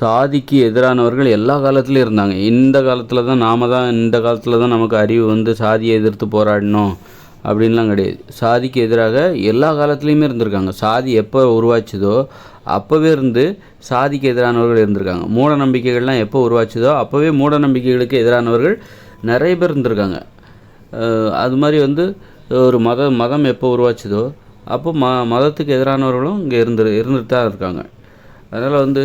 சாதிக்கு எதிரானவர்கள் எல்லா காலத்துலேயும் இருந்தாங்க. இந்த காலத்தில் தான் நாம தான் இந்த காலத்தில் தான் நமக்கு அறிவு வந்து சாதியை எதிர்த்து போராடணும் அப்படின்லாம் கிடையாது. சாதிக்கு எதிராக எல்லா காலத்துலேயுமே இருந்திருக்காங்க. சாதி எப்போ உருவாச்சுதோ அப்போவே இருந்து சாதிக்கு எதிரானவர்கள் இருந்திருக்காங்க. மூட நம்பிக்கைகள்லாம் எப்போ உருவாச்சுதோ அப்போவே மூட நம்பிக்கைகளுக்கு எதிரானவர்கள் நிறைய பேர் இருந்திருக்காங்க. அது மாதிரி வந்து ஒரு மத மதம் எப்போ உருவாச்சுதோ அப்போ ம மதத்துக்கு எதிரானவர்களும் இங்கே இருந்து இருந்துட்டு தான் இருக்காங்க. அதனால் வந்து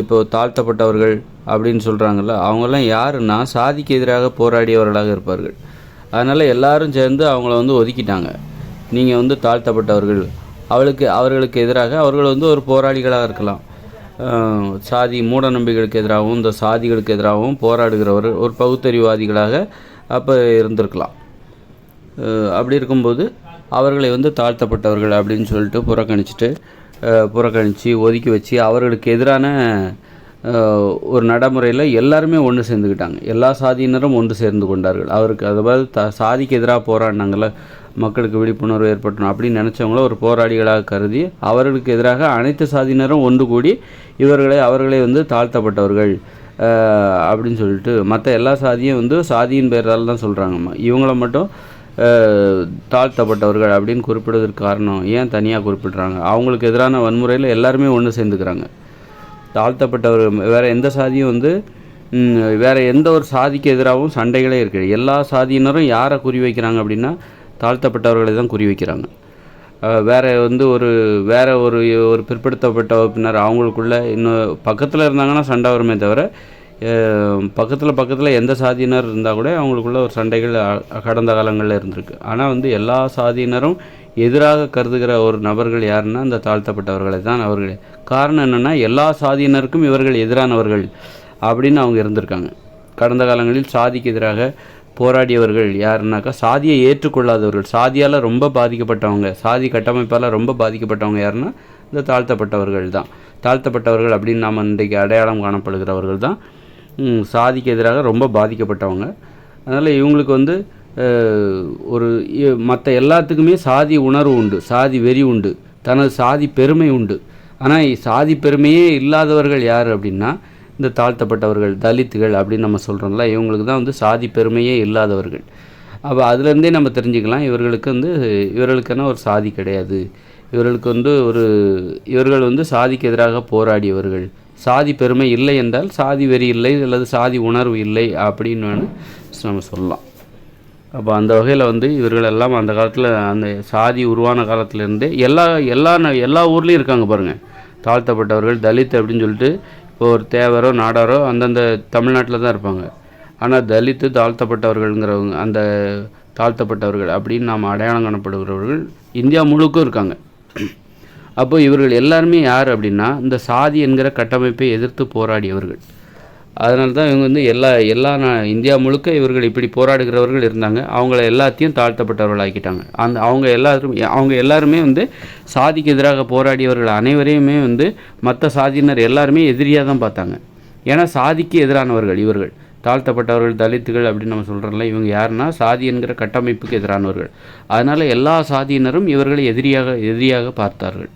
இப்போ தாழ்த்தப்பட்டவர்கள் அப்படின்னு சொல்கிறாங்கல்ல அவங்கெல்லாம் யாருன்னா சாதிக்கு எதிராக போராடியவர்களாக இருப்பார்கள். அதனால் எல்லாரும் சேர்ந்து அவங்கள வந்து ஒதுக்கிட்டாங்க. நீங்கள் வந்து தாழ்த்தப்பட்டவர்கள். அவளுக்கு அவர்களுக்கு எதிராக அவர்கள் வந்து ஒரு போராளிகளாக இருக்கலாம். சாதி மூட நம்பிக்கைகளுக்கு எதிராகவும் இந்த சாதிகளுக்கு எதிராகவும் போராடுகிறவர் ஒரு பகுத்தறிவாதிகளாக அப்போ இருந்திருக்கலாம். அப்படி இருக்கும்போது அவர்களை வந்து தாழ்த்தப்பட்டவர்கள் அப்படின்னு சொல்லிட்டு புறக்கணிச்சிட்டு புறக்கணித்து ஒதுக்கி வச்சு அவர்களுக்கு எதிரான ஒரு நடைமுறையில் எல்லாருமே ஒன்று சேர்ந்துக்கிட்டாங்க எல்லா சாதியினரும் ஒன்று சேர்ந்து கொண்டார்கள். அவருக்கு அதாவது த சாதிக்கு எதிராக போராடினாங்கள மக்களுக்கு விழிப்புணர்வு ஏற்பட்டணும் அப்படின்னு நினச்சவங்கள ஒரு போராளிகளாக கருதி அவர்களுக்கு எதிராக அனைத்து சாதியினரும் ஒன்று கூடி இவர்களை அவர்களே வந்து தாழ்த்தப்பட்டவர்கள் அப்படின்னு சொல்லிட்டு மற்ற எல்லா சாதியும் வந்து சாதியின் பெயரால் தான் சொல்கிறாங்கம்மா இவங்கள மட்டும் தாழ்த்தப்பட்டவர்கள் அப்படின்னு குறிப்பிடுவதற்கு காரணம் ஏன் தனியாக குறிப்பிடுறாங்க? அவங்களுக்கு எதிரான வன்முறையில் எல்லாருமே ஒன்று சேர்ந்துக்கிறாங்க. தாழ்த்தப்பட்டவர்கள் வேறு எந்த சாதியும் வந்து வேறு எந்த ஒரு சாதிக்கு எதிராகவும் சண்டைகளே இருக்குது. எல்லா சாதியினரும் யாரை குறி வைக்கிறாங்க அப்படின்னா தாழ்த்தப்பட்டவர்களை தான் குறி வைக்கிறாங்க. வேறு வந்து ஒரு வேறு ஒரு ஒரு பிற்படுத்தப்பட்ட வகுப்பினர் அவங்களுக்குள்ள இன்னும் பக்கத்தில் இருந்தாங்கன்னா சண்டை வருமே தவிர பக்கத்தில் பக்கத்தில் எந்த சாதியினர் இருந்தால் கூட அவங்களுக்குள்ள ஒரு சண்டைகள் கடந்த காலங்களில் இருந்திருக்கு. ஆனால் வந்து எல்லா சாதியினரும் எதிராக கருதுகிற ஒரு நபர்கள் யாருன்னா இந்த தாழ்த்தப்பட்டவர்களை தான் அவர்கள். காரணம் என்னென்னா எல்லா சாதியினருக்கும் இவர்கள் எதிரானவர்கள் அப்படின்னு அவங்க இருந்திருக்காங்க. கடந்த காலங்களில் சாதிக்கு எதிராக போராடியவர்கள் யாருன்னாக்கா சாதியை ஏற்றுக்கொள்ளாதவர்கள். சாதியால் ரொம்ப பாதிக்கப்பட்டவங்க சாதி கட்டமைப்பால் ரொம்ப பாதிக்கப்பட்டவங்க யாருன்னா இந்த தாழ்த்தப்பட்டவர்கள் தான். தாழ்த்தப்பட்டவர்கள் அப்படின்னு நாம் இன்றைக்கு அடையாளம் காணப்படுகிறவர்கள் தான். சாதிக்கு எதிராக ரொம்ப பாதிக்கப்பட்டவங்க. அதனால் இவங்களுக்கு வந்து ஒரு மற்ற எல்லாத்துக்குமே சாதி உணர்வு உண்டு சாதி வெறி உண்டு தனது சாதி பெருமை உண்டு. ஆனால் சாதி பெருமையே இல்லாதவர்கள் யார் அப்படின்னா இந்த தாழ்த்தப்பட்டவர்கள் தலித்துகள் அப்படின்னு நம்ம சொல்கிறோம்ல இவங்களுக்கு தான் வந்து சாதி பெருமையே இல்லாதவர்கள். அப்போ அதுலேருந்தே நம்ம தெரிஞ்சுக்கலாம் இவர்களுக்கு வந்து இவர்களுக்கான ஒரு சாதி கிடையாது. இவர்களுக்கு வந்து ஒரு இவர்கள் வந்து சாதிக்கு எதிராக போராடியவர்கள். சாதி பெருமை இல்லை என்றால் சாதி வெறி இல்லை அல்லது சாதி உணர்வு இல்லை அப்படின்னு நம்ம சொல்லலாம். அப்போ அந்த வகையில் வந்து இவர்கள் எல்லாம் அந்த காலத்தில் அந்த சாதி உருவான காலத்துலேருந்தே எல்லா எல்லா ந- எல்லா ஊர்லேயும் இருக்காங்க பாருங்கள் தாழ்த்தப்பட்டவர்கள் தலித் அப்படின்னு சொல்லிட்டு இப்போ ஒரு தேவரோ நாடாரோ அந்தந்த தமிழ்நாட்டில் தான் இருப்பாங்க. ஆனால் தலித்து தாழ்த்தப்பட்டவர்கள்ங்கிறவங்க அந்த தாழ்த்தப்பட்டவர்கள் அப்படின்னு நாம் அடையாளம் காணப்படுகிறவர்கள் இந்தியா முழுக்கும் இருக்காங்க. அப்போ இவர்கள் எல்லாருமே யார் அப்படின்னா இந்த சாதி என்கிற கட்டமைப்பை எதிர்த்து போராடியவர்கள். அதனால தான் இவங்க வந்து எல்லா எல்லா இந்தியா முழுக்க இவர்கள் இப்படி போராடுகிறவர்கள் இருந்தாங்க. அவங்கள எல்லாத்தையும் தாழ்த்தப்பட்டவர்கள் ஆக்கிட்டாங்க அந்த அவங்க எல்லாரும் அவங்க எல்லாருமே வந்து சாதிக்கு எதிராக போராடியவர்கள் அனைவரையுமே வந்து மற்ற சாதியினர் எல்லாருமே எதிரியாக தான் பார்த்தாங்க. ஏன்னா சாதிக்கு எதிரானவர்கள் இவர்கள். தாழ்த்தப்பட்டவர்கள் தலித்துகள் அப்படின்னு நம்ம சொல்கிறோம்ல இவங்க யாருன்னா சாதி என்கிற கட்டமைப்புக்கு எதிரானவர்கள். அதனால் எல்லா சாதியினரும் இவர்களை எதிரியாக எதிரியாக பார்த்தார்கள்.